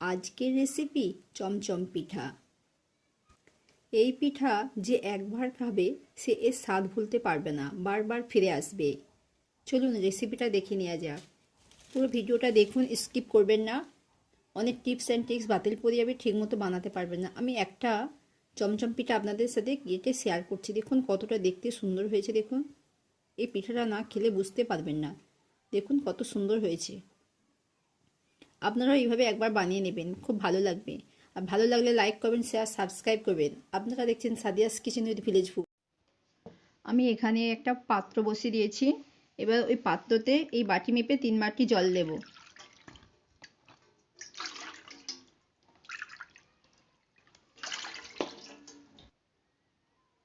আজকের রেসিপি চমচম পিঠা। এই পিঠা যে একবার খাবে, সে এর স্বাদ ভুলতে পারবে না, বারবার ফিরে আসবে। চলুন রেসিপিটা দেখে নেওয়া যাক। পুরো ভিডিওটা দেখুন স্কিপ করবেন না। অনেক টিপস অ্যান্ড ট্রিক্স বাতিল করে যাবে ঠিকমতো বানাতে পারবেন না। আমি একটা চমচম পিঠা আপনাদের সাথে কেটে শেয়ার করছি। দেখুন কতটা দেখতে সুন্দর হয়েছে, দেখুন। এই পিঠাটা না খেলে বুঝতে পারবেন না। দেখুন কত সুন্দর হয়েছে। আপনারাও এইভাবে একবার বানিয়ে নেবেন, খুব ভালো লাগবে। আর ভালো লাগলে লাইক করবেন শেয়ার সাবস্ক্রাইব করবেন। আপনারা দেখছেন Sadia's kitchen with village food আমি এখানে একটা পাত্র বসিয়ে দিয়েছি। এবার ওই পাত্রতে এই বাটি মেপে তিন বাটি জল দেব।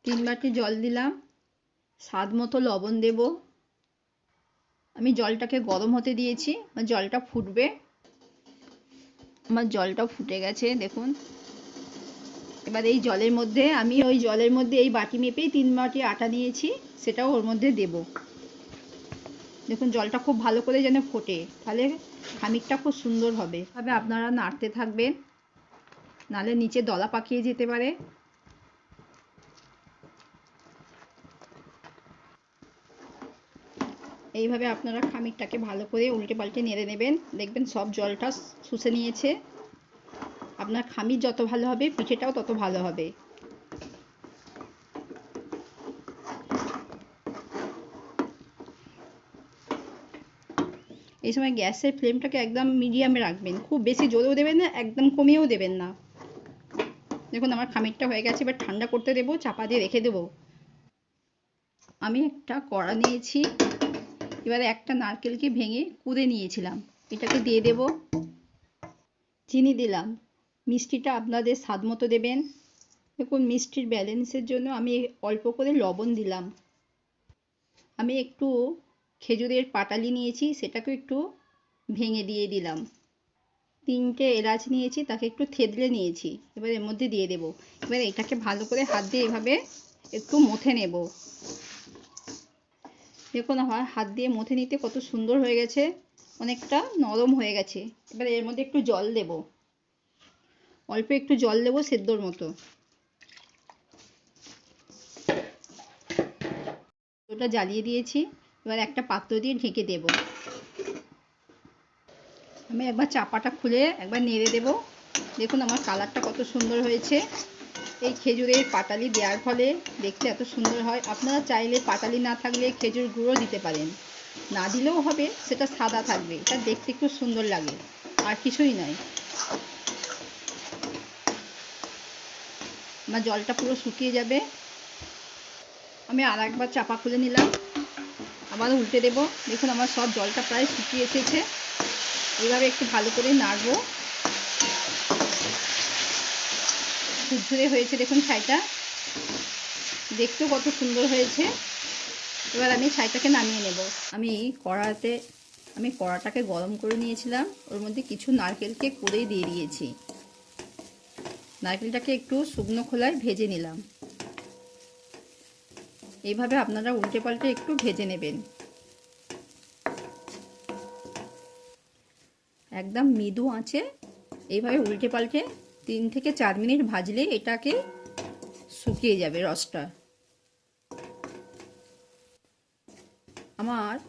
তিন বাটি জল দিলাম। স্বাদ মতো লবণ দেব। আমি জলটাকে গরম হতে দিয়েছি জলটা ফুটবে। আমার জলটা ফুটে গেছে, দেখুন। এবার এই জলের মধ্যে, আমি ওই জলের মধ্যে এই বাটি মেপেই তিন বাটি আটা নিয়েছি, সেটাও ওর মধ্যে দেব। দেখুন, জলটা খুব ভালো করে যেন ফোটে, তাহলে খামিকটা খুব সুন্দর হবে। তবে আপনারা নাড়তে থাকবেন, নালে নিচে দলা পাকিয়ে যেতে পারে। এইভাবে আপনারা খামিরটাকে ভালো করে উল্টে পাল্টে নেড়ে নেবেন। দেখবেন সব জলটা শুষে নিয়েছে। আপনার খামির যত ভালো হবে, পিঠেটাও তত ভালো হবে। এই সময় গ্যাসের ফ্লেমটাকে একদম মিডিয়ামে রাখবেন। খুব বেশি জোরেও দেবেন না, একদম কমিয়েও দেবেন না। দেখুন, আমার খামিরটা হয়ে গেছে, এবার ঠান্ডা করতে দেবো, চাপা দিয়ে রেখে দেবো। আমি একটা কড়া নিয়েছি। এবারে একটা নারকেলকে ভেঙে কুড়ে নিয়েছিলাম। এটাকে দিয়ে দেব। চিনি দিলাম। মিষ্টিটা আপনাদের স্বাদ মতো দেবেন। দেখুন, মিষ্টির ব্যালেন্সের জন্য আমি অল্প করে লবণ দিলাম। আমি একটু খেজুরের পাটালি নিয়েছি, সেটাকে একটু ভেঙে দিয়ে দিলাম। তিনটে এলাচ নিয়েছি, তাকে একটু থেদলে নিয়েছি। এবার এর মধ্যে দিয়ে দেব। এবার এটাকে ভালো করে হাত দিয়ে এভাবে একটু মথে নেব। দেখুন আমার হাত দিয়ে মথে নিতে কত সুন্দর হয়ে গেছে, অনেকটা নরম হয়ে গেছে। এবার এর মধ্যে একটু জল দেব। অল্প একটু জল দেব সেদ্ধর মতো। ওটা জ্বালিয়ে দিয়েছি, এবার একটা পাত্র দিয়ে ঢেকে দেব। আমি একবার চাপাটা খুলে একবার নেড়ে দেব। দেখুন আমার কালারটা কত সুন্দর হয়েছে। এই খেজুরের পাটালি দেওয়ার ফলে দেখতে এত সুন্দর হয়। আপনারা চাইলে পাটালি না থাকলে খেজুর গুঁড়ো দিতে পারেন। না দিলেও হবে, সেটা সাদা থাকবে। এটা দেখতে খুব সুন্দর লাগে। আর কিছুই নয়। আমার জলটা পুরো শুকিয়ে যাবে। আমি আর একবার চাপা খুলে নিলাম। আবার উল্টে দেব। দেখুন, আমার সব জলটা প্রায় শুকিয়ে এসেছে। এইভাবে একটু ভালো করে নাড়বো। ঝুরঝুরে হয়েছে দেখুন ছাইটা। দেখতেও কত সুন্দর হয়েছে। এবার আমি ছাইটাকে নামিয়ে নেব। আমি কড়াতে, আমি কড়াটাকে গরম করে নিয়েছিলাম। ওর মধ্যে কিছু নারকেলকে কুড়েই দিয়ে দিয়েছি। নারকেলটাকে একটু শুকনো খোলায় ভেজে নিলাম। এইভাবে আপনারা উল্টে পাল্টে একটু ভেজে নেবেন। একদম মৃদু আঁচে এইভাবে উল্টে পাল্টে তিন থেকে চার মিনিট ভাজলে এটাকে শুকিয়ে যাবে রসটা। আমার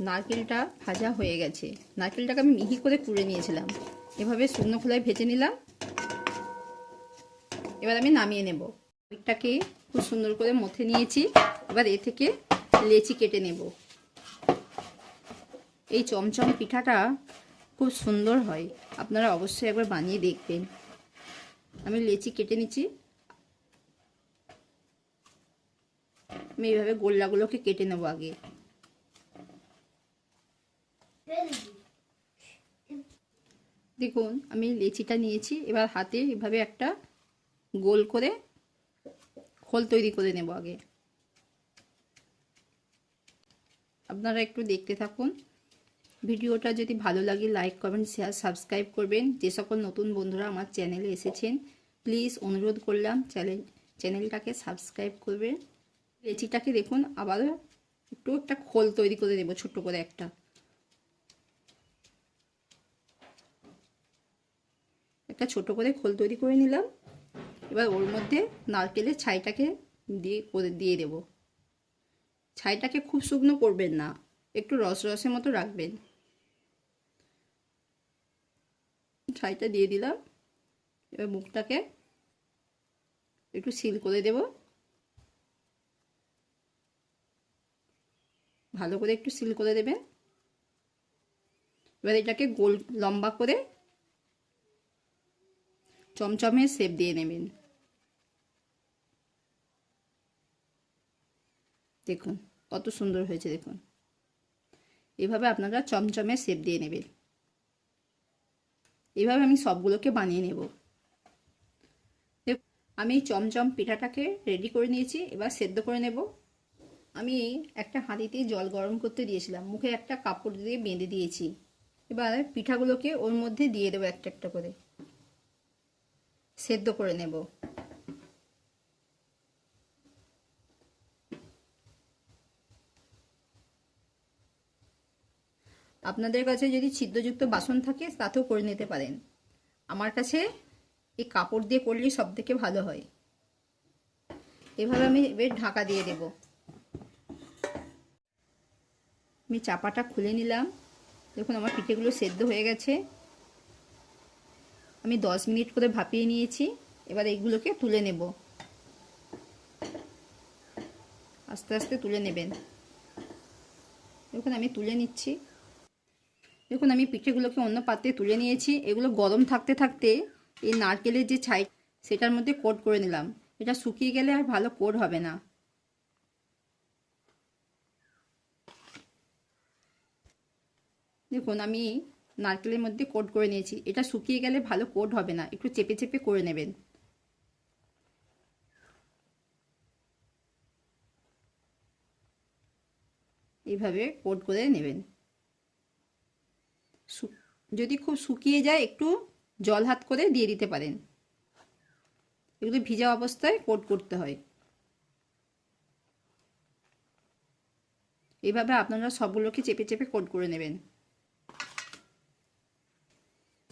নারকেলটা ভাজা হয়ে গেছে। নারকেলটাকে আমি মিহি করে কুড়ে নিয়েছিলাম। এভাবে শুকনো খোলায় ভেজে নিলাম। এবার আমি নামিয়ে নেব। এটাকে খুব সুন্দর করে মথে নিয়েছি। এবার এ থেকে লেচি কেটে নেব। এই চমচম পিঠাটা খুব সুন্দর হয়। আপনারা অবশ্যই একবার বানিয়ে দেখবেন। আমি লেচি কেটে নিচ্ছি। আমি এইভাবে গোল্লাগুলোকে কেটে নেব আগে। দেখুন, আমি লেচিটা নিয়েছি, এবার হাতে এভাবে একটা গোল করে খোল তৈরি করে নেব আগে। আপনারা একটু দেখতে থাকুন। ভিডিওটা যদি ভালো লাগে, লাইক, কমেন্ট, শেয়ার, সাবস্ক্রাইব করবেন। যে সকল নতুন বন্ধুরা আমার চ্যানেলে এসেছেন প্লিজ অনুরোধ করলাম চ্যানেল চ্যানেলটাকে সাবস্ক্রাইব করবেন। লেচিটাকে দেখুন, আবারও একটু একটা খোল তৈরি করে দেবো, ছোট্ট করে একটা। একটা ছোট করে খোল তৈরি করে নিলাম। এবার ওর মধ্যে নারকেলের ছাইটাকে দিয়ে করে দিয়ে দেব। ছাইটাকে খুব শুকনো করবেন না, একটু রস রসের মতো রাখবেন। ছাইটা দিয়ে দিলাম। এবার মুখটাকে একটু সিল করে দেব। ভালো করে একটু সিল করে দেবে এবার এটাকে গোল লম্বা করে চমচমে সেপ দিয়ে নেবেন। দেখুন, কত সুন্দর হয়েছে, দেখুন। এভাবে আপনারা চমচমে সেপ দিয়ে নেবেন। এভাবে আমি সবগুলোকে বানিয়ে নেব। আমি চমচম পিঠাটাকে রেডি করে নিয়েছি, এবার সেদ্ধ করে নেব। আমি একটা হাঁড়িতে জল গরম করতে দিয়েছিলাম, মুখে একটা কাপড় দিয়ে বেঁধে দিয়েছি। এবার পিঠাগুলোকে ওর মধ্যে দিয়ে দেবো একটা একটা করে। সেদ্ধ করে নেব। আপনাদের কাছে যদি ছিদ্রযুক্ত বাসন থাকে, তাতেও করে নিতে পারেন। আমার কাছে এই কাপড় দিয়ে করলেই সব থেকে ভালো হয়। এভাবে আমি এবার ঢাকা দিয়ে দেব। আমি চাপাটা খুলে নিলাম। দেখুন আমার পিঠেগুলো সেদ্ধ হয়ে গেছে। আমি দশ মিনিট করে ভাপিয়ে নিয়েছি। এবার এইগুলোকে তুলে নেব। আস্তে আস্তে তুলে নেবেন। দেখুন আমি তুলে নিচ্ছি। দেখুন আমি পিঠেগুলোকে অন্য পাত্রে তুলে নিয়েছি। এগুলো গরম থাকতে থাকতে এই নারকেলের যে ছাই, সেটার মধ্যে কোট করে নিলাম। এটা শুকিয়ে গেলে আর ভালো কোট হবে না। দেখুন, আমি নারকেলের মধ্যে কোট করে নিয়েছি। এটা শুকিয়ে গেলে ভালো কোট হবে না। একটু চেপে চেপে করে নেবেন। এইভাবে কোট করে নেবেন। যদি খুব শুকিয়ে যায়, একটু জল হাত করে দিয়ে দিতে পারেন। এগুলো ভিজা অবস্থায় কোট করতে হয়। এইভাবে আপনারা সবগুলোকে চেপে চেপে কোট করে নেবেন।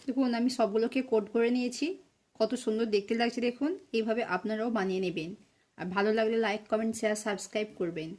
দেখুন, আমি সবগুলোকে কোট করে নিয়েছি। কত সুন্দর দেখতে লাগছে, দেখুন। এইভাবে আপনারাও বানিয়ে নেবেন। আর ভালো লাগলে লাইক, কমেন্ট, শেয়ার, সাবস্ক্রাইব করবেন।